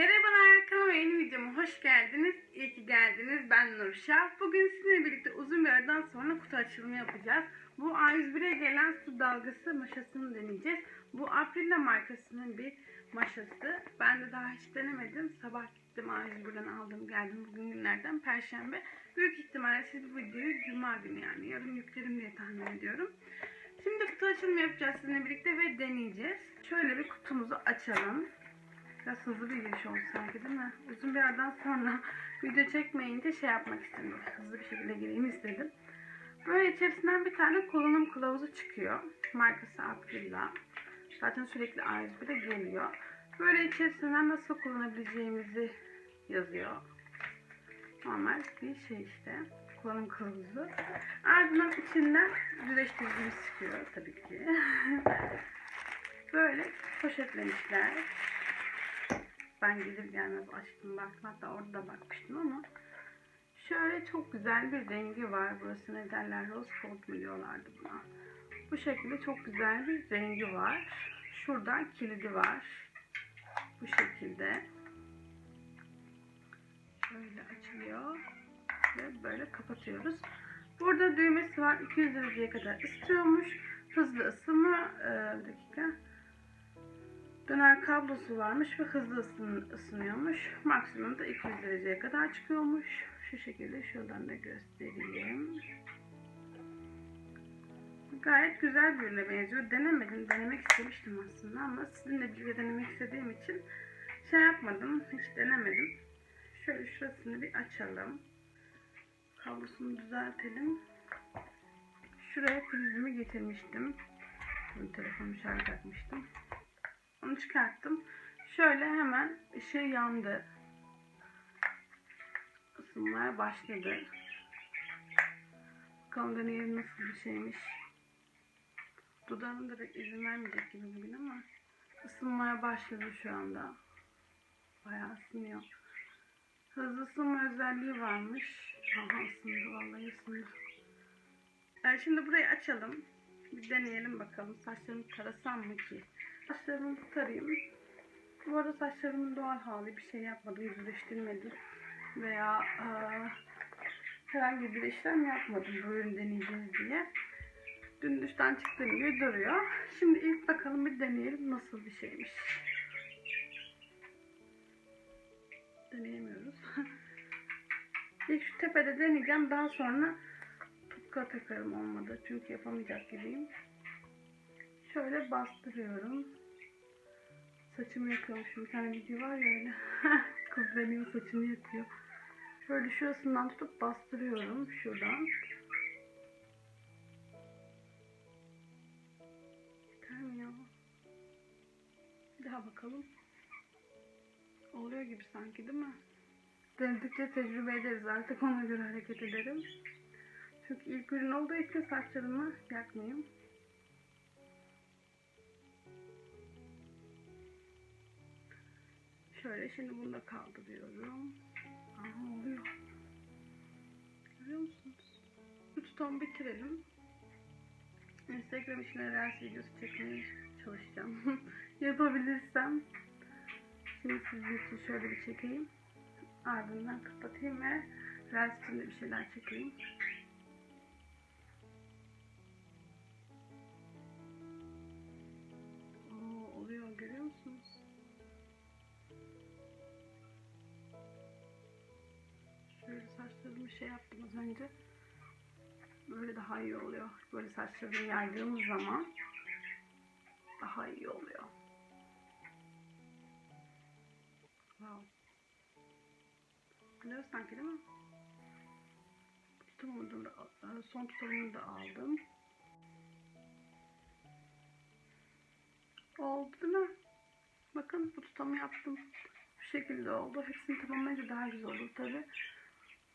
Merhabalar kanalıma yeni videoma hoş geldiniz. İyi ki geldiniz. Ben Nurşah. Bugün sizinle birlikte uzun bir aradan sonra kutu açılımı yapacağız. Bu A101'e gelen su dalgası maşasını deneyeceğiz. Bu Aprilla markasının bir maşası. Ben de daha hiç denemedim. Sabah gittim A101'den aldım geldim bugün günlerden Perşembe. Büyük ihtimalle siz bu videoyu Cuma günü yani yarın yüklerim diye tahmin ediyorum. Şimdi kutu açılımı yapacağız sizinle birlikte ve deneyeceğiz. Şöyle bir kutumuzu açalım. Biraz hızlı bir giriş oldu sanki değil mi? Uzun bir aradan sonra video çekmeyince şey yapmak istedim. Hızlı bir şekilde gireyim istedim. Böyle içerisinden bir tane kullanım kılavuzu çıkıyor. Markası Aprilla. Zaten sürekli A101'de geliyor. Böyle içerisinden nasıl kullanabileceğimizi yazıyor. Normal bir şey işte. Kullanım kılavuzu. Ardından içinden düzleştiricimiz çıkıyor tabii ki. Böyle poşetlemişler. Ben gelir gelmez açtım baktım hatta orada da bakmıştım ama şöyle çok güzel bir rengi var. Burası ne derler? Rose gold mu diyorlardı buna. Bu şekilde çok güzel bir rengi var. Şuradan kilidi var. Bu şekilde. Şöyle açılıyor. Ve böyle kapatıyoruz. Burada düğmesi var. 200 dereceye kadar ısıtıyormuş. Hızlı ısınma. Ee, bir dakika. Döner kablosu varmış ve hızlı ısın, ısınıyormuş. Maksimum da 200 dereceye kadar çıkıyormuş. Şu şekilde şuradan da göstereyim. Gayet güzel bir ürüne benziyor. Denemedim. Denemek istemiştim aslında ama sizinle birlikte denemek istediğim için şey yapmadım. Hiç denemedim. Şöyle şurasını bir açalım. Kablosunu düzeltelim. Şuraya prizimi getirmiştim. Bunu telefonu şarj takmıştım. Onu çıkarttım. Şöyle hemen ışığı yandı. Isınmaya başladı. Bakalım deneyelim nasıl bir şeymiş. Dudağım da izin vermeyecek gibi bugün ama ısınmaya başladı şu anda. Bayağı ısınıyor. Hızlı ısınma özelliği varmış. Aha ısındı vallahi ısındı. Yani şimdi burayı açalım. Bir deneyelim bakalım. Saçlarımı tarasam mı ki? Saçlarımı tarayayım. Bu arada saçlarımın doğal hali bir şey yapmadım, yüzleştirmedim. Veya eee, herhangi bir işlem yapmadım bu ürün deneyeceğiz diye. Dün duştan çıktığım gibi duruyor. Şimdi ilk bakalım bir deneyelim nasıl bir şeymiş. Deneyemiyoruz. ilk şu tepede deneyeceğim. Daha sonra tukka takarım olmadı. Çünkü yapamayacak gibiyim. Şöyle bastırıyorum. Saçımı yakıyormuşum. Bir tane video var ya öyle. Kız deniyor saçını yakıyor. Şöyle şurasından tutup bastırıyorum. Şuradan. Yeter mi ya? Bir daha bakalım. Oluyor gibi sanki değil mi? Denedikçe tecrübe ederiz. Artık ona göre hareket ederim. Çünkü ilk ürün olduğu için saçlarımı yakmayayım. Şöyle şimdi bunu da kaldırıyorum. Aha oluyor. Görüyor musunuz? Bu tutamı bitirelim. Instagram için reels videosu çekmeye çalışacağım. Yapabilirsem. Şimdi sizin için şöyle bir çekeyim. Ardından kapatayım ve reels için de bir şeyler çekeyim. Saçlarımı şey yaptım az önce. Böyle daha iyi oluyor. Böyle saçlarımı yaydığımız zaman daha iyi oluyor. Wow. Güzel sanki değil mi? Tutamını da, son tutamını da aldım. Oldu değil mi? Bakın bu tutamı yaptım. Bu şekilde oldu. Hepsini tamamlayınca daha güzel olur tabi.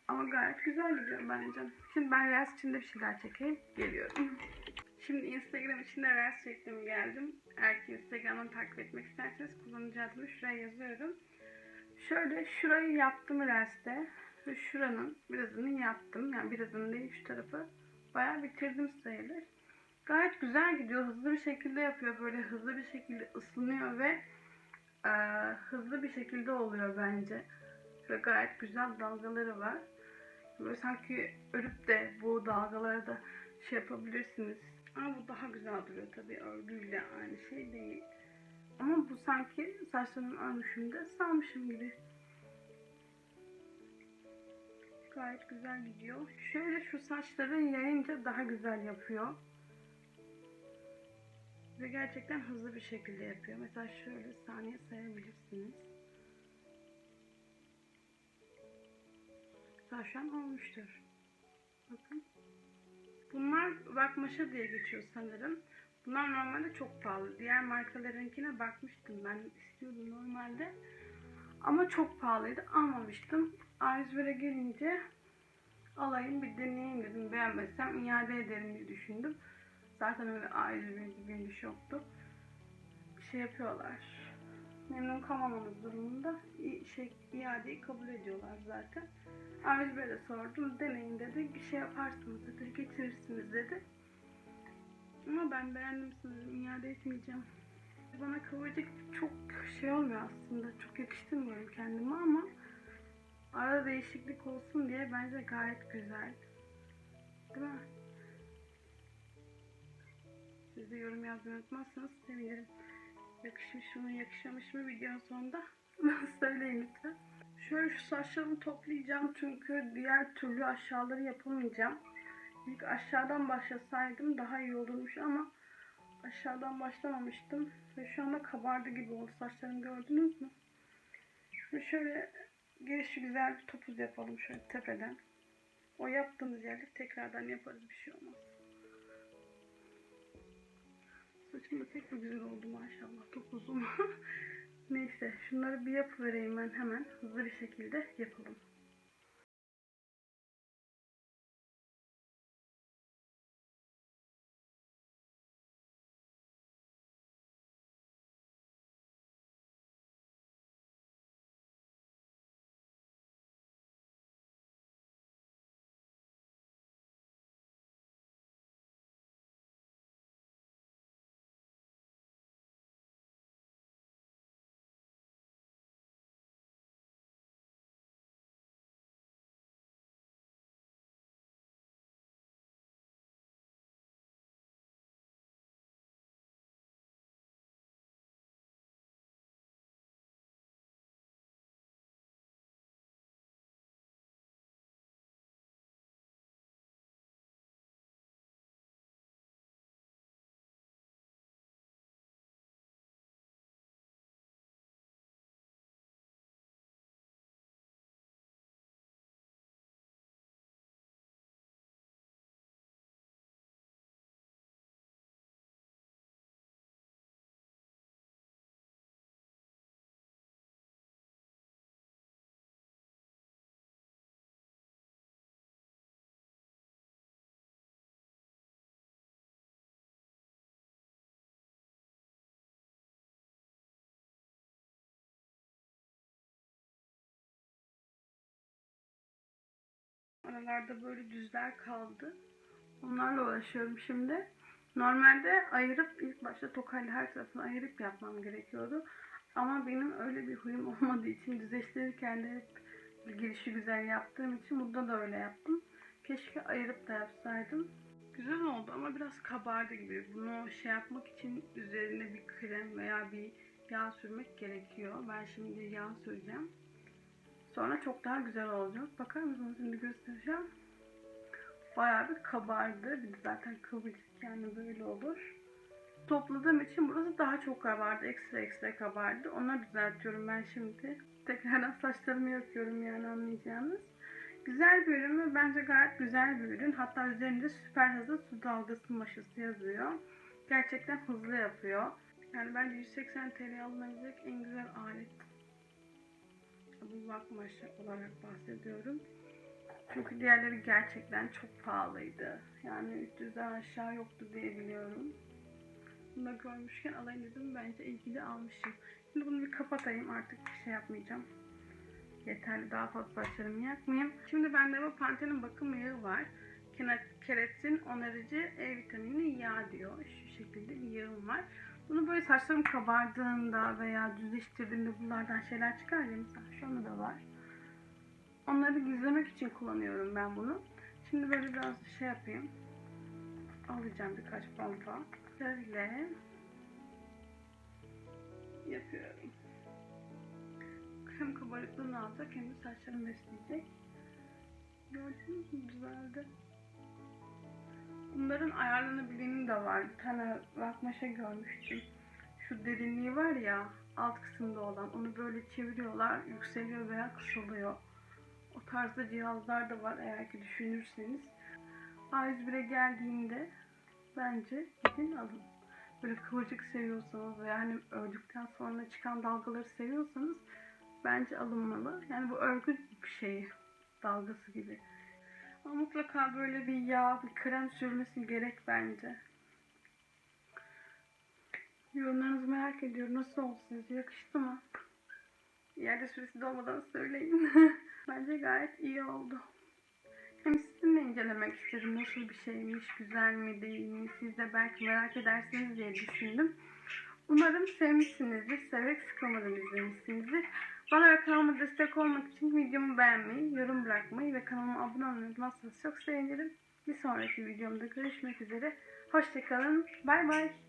Ama gayet güzel gidiyor bence. Şimdi ben Reels için de bir şeyler çekeyim. Geliyorum. Şimdi Instagram için de Reels çektim geldim. Eğer ki Instagram'dan takip etmek isterseniz kullanıcı adımı şuraya yazıyorum. Şöyle şurayı yaptım Reels'te. Ve şuranın birazını yaptım. Yani birazını değil şu tarafı. Bayağı bitirdim sayılır. Gayet güzel gidiyor. Hızlı bir şekilde yapıyor. Böyle hızlı bir şekilde ısınıyor ve e, hızlı bir şekilde oluyor bence. Ve gayet güzel dalgaları var. Böyle sanki örüp de bu dalgaları da şey yapabilirsiniz. Ama bu daha güzel duruyor tabii örgüyle aynı şey değil. Ama bu sanki saçlarımın örmüşümde salmışım gibi. Gayet güzel gidiyor. Şöyle şu saçları yayınca daha güzel yapıyor. Ve gerçekten hızlı bir şekilde yapıyor. Mesela şöyle saniye sayabilirsiniz. Mesela şu an olmuştur. Bakın. Bunlar bakmaşa diye geçiyor sanırım. Bunlar normalde çok pahalı. Diğer markalarınkine bakmıştım ben istiyordum normalde. Ama çok pahalıydı. Almamıştım. A101'e gelince alayım bir deneyeyim dedim. Beğenmezsem iade ederim diye düşündüm. Zaten öyle A101 gibi bir şey yoktu. Şey yapıyorlar. Memnun kalmamanız durumunda şey, iadeyi kabul ediyorlar zaten. A101'e de sordum. Deneyin dedi. Bir şey yaparsınız dedi. Getirirsiniz dedi. Ama ben beğendim sanırım. iade etmeyeceğim. Bana kıvırcık çok şey olmuyor aslında. Çok yakıştırmıyorum kendime ama arada değişiklik olsun diye bence gayet güzel. Değil mi? Siz de yorum yazmayı unutmazsanız sevinirim. Yakışmış mı yakışmamış mı videonun sonunda söyleyin lütfen. Şöyle şu saçlarımı toplayacağım çünkü diğer türlü aşağıları yapamayacağım. İlk aşağıdan başlasaydım daha iyi olurmuş ama aşağıdan başlamamıştım. Ve şu anda kabardı gibi oldu saçlarım gördünüz mü? Şimdi şöyle gelişi güzel bir topuz yapalım şöyle tepeden. O yaptığımız yerde tekrardan yaparız bir şey olmaz. Saçım da pek bir güzel oldu maşallah topuzum. Neyse şunları bir yapıvereyim ben hemen hızlı bir şekilde yapalım. Aralarda böyle düzler kaldı. Onlarla uğraşıyorum şimdi. Normalde ayırıp ilk başta tokayla her tarafını ayırıp yapmam gerekiyordu. Ama benim öyle bir huyum olmadığı için düzleştirirken de hep girişi güzel yaptığım için burada da öyle yaptım. Keşke ayırıp da yapsaydım. Güzel oldu ama biraz kabardı gibi. Bunu şey yapmak için üzerine bir krem veya bir yağ sürmek gerekiyor. Ben şimdi yağ süreceğim. Sonra çok daha güzel olacak. Bakar mısınız şimdi göstereceğim. Bayağı bir kabardı. Bir de zaten kıvırcık yani böyle olur. Topladığım için burası daha çok kabardı. Ekstra ekstra kabardı. Onu düzeltiyorum ben şimdi. Tekrardan saçlarımı yapıyorum yani anlayacağınız. Güzel bir ürün mü? Bence gayet güzel bir ürün. Hatta üzerinde süper hızlı su dalgası maşası yazıyor. Gerçekten hızlı yapıyor. Yani bence 180 TL alınabilecek en güzel alet bu bakmaşı olarak bahsediyorum. Çünkü diğerleri gerçekten çok pahalıydı. Yani 300'den aşağı yoktu diye biliyorum. Bunu da görmüşken alayım dedim. Bence de almışım. Şimdi bunu bir kapatayım. Artık bir şey yapmayacağım. Yeterli. Daha fazla saçlarımı yakmayayım. Şimdi bende bu Pantene'in bakım yağı var. Keratin onarıcı E vitamini yağ diyor. Şu şekilde bir yağım var. Bunu böyle saçlarım kabardığında veya düzleştirdiğimde bunlardan şeyler çıkar ya mesela şu da var. Onları gizlemek için kullanıyorum ben bunu. Şimdi böyle biraz şey yapayım. Alacağım birkaç pompa. Şöyle yapıyorum. Hem kabarıklığını alacak hem de saçlarımı besleyecek. Gördünüz mü güzeldi. Bunların ayarlanabileni de var. Bir tane rakmaşa görmüştüm. Şu derinliği var ya alt kısımda olan onu böyle çeviriyorlar yükseliyor veya kısalıyor. O tarzda cihazlar da var eğer ki düşünürseniz. A101'e geldiğinde bence gidin alın. Böyle kıvırcık seviyorsanız veya hani ördükten sonra çıkan dalgaları seviyorsanız bence alınmalı. Yani bu örgü şeyi dalgası gibi. Ama mutlaka böyle bir yağ, bir krem sürmesi gerek bence. Yorumlarınızı merak ediyorum. Nasıl oldu sizce? Yakıştı mı? Yerde süresi dolmadan söyleyin. bence gayet iyi oldu. Hem sizinle incelemek istedim. Nasıl bir şeymiş, güzel mi, değil mi? Siz de belki merak edersiniz diye düşündüm. Umarım sevmişsinizdir. Severek sıkılmadan izlemişsinizdir. Bana ve kanalıma destek olmak için videomu beğenmeyi, yorum bırakmayı ve kanalıma abone olmayı unutmazsanız çok sevinirim. Bir sonraki videomda görüşmek üzere. Hoşçakalın. Bay bay.